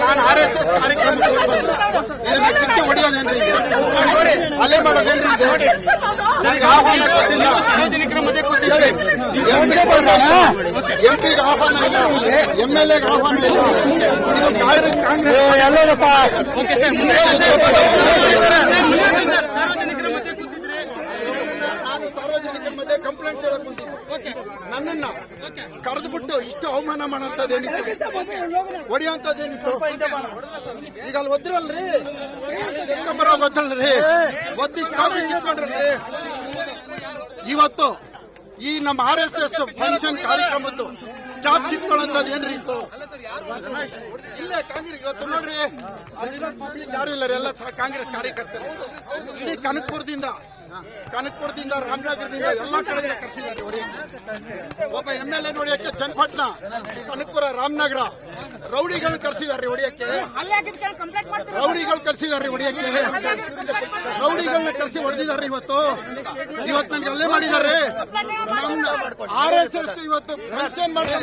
ನಾನು R S S ಕಾರ್ಯಕ್ರಮಕ್ಕೆ. ಇದನ್ನ ಕಿತ್ತು ಹೊಡೆಯೋದೇನ್ರಿ? ಅಲ್ಲೇ ಮಾಡೋದೇನ್ರಿ? ನನಗೆ ಆಹ್ವಾನ ಕೊಟ್ಟಿಲ್ಲ ಹೇಳಿ. ಎಂಪಿಗೆ ಆಹ್ವಾನ ಇಲ್ಲ ಎಂ ಎಲ್ ಎಗೆ ಆಹ್ವಾನ ಇಲ್ಲ ಇದು ಕಾಂಗ್ರೆಸ್ ಕಾಂಗ್ರೆಸ್ ನಾನು ಸಾರ್ವಜನಿಕರ ಮಧ್ಯೆ ಕಂಪ್ಲೇಂಟ್ ಹೇಳಕ್ ಬಂದಿದ್ದೆ ನನ್ನನ್ನ ಕರೆದ್ಬಿಟ್ಟು ಇಷ್ಟು ಅವಮಾನ ಮಾಡುವಂತದ್ದೇನಿತ್ತು ಹೊಡಿಯೋಂಥದ್ದೇನಿತ್ತು ಈಗ ಅಲ್ಲಿ ಒದ್ರಲ್ರಿ? ಎತ್ಕೊಂಬರೋ ಗೊತ್ತಲ್ರಿ ಒದ್ದಿ ಕಾಪಿ ಕಿತ್ಕೊಂಡ್ರಲ್ರಿ? ಇವತ್ತು ಈ ನಮ್ಮ ಆರ್ ಎಸ್ ಎಸ್ ಫಂಕ್ಷನ್ ಕಾರ್ಯಕ್ರಮದ್ದು ಕ್ಯಾಬ್ ಕಿತ್ಕೊಳ್ಳೋಂಥದ್ದು ಏನ್ರಿ ಇತ್ತು? ಇಲ್ಲೇ ಕಾಂಗ್ರೆಸ್ ಇವತ್ತು ನೋಡ್ರಿ ಪಬ್ಲಿಕ್ ಯಾರು ಇಲ್ಲ ಎಲ್ಲ ಕಾಂಗ್ರೆಸ್ ಕಾರ್ಯಕರ್ತರು. ಇಡೀ ಕನಕಪುರದಿಂದ ಕನಕಪುರದಿಂದ ರಾಮನಗರದಿಂದ ಎಲ್ಲಾ ಕಡೆಯಿಂದ ಕರೆಸಿದ್ದಾರೆ ಹೊಡೆಯಕ್ಕೆ ಒಬ್ಬ ಎಂ ಎಲ್ ಎ ನೋಡಿಯಕ್ಕೆ ಚನ್ನಪಟ್ಟಣ, ಕನಕಪುರ, ರಾಮನಗರ ರೌಡಿಗಳು ಕರೆಸಿದ್ದಾರೆ ಹೊಡೆಯಕ್ಕೆ. ರೌಡಿಗಳು ಕರೆಸಿದ್ದಾರೆ ಹೊಡೆಯಕ್ಕೆ. ರೌಡಿಗಳನ್ನ ಕರೆಸಿ ಹೊಡೆದಿದ್ದಾರೆ ಇವತ್ತು. ಇವತ್ತು ನನಗೆ ಅಲ್ಲೇ ಮಾಡಿದ್ದಾರೆ. ಆರ್ ಎಸ್ ಎಸ್ ಇವತ್ತು ಫಂಕ್ಷನ್ ನಾನು.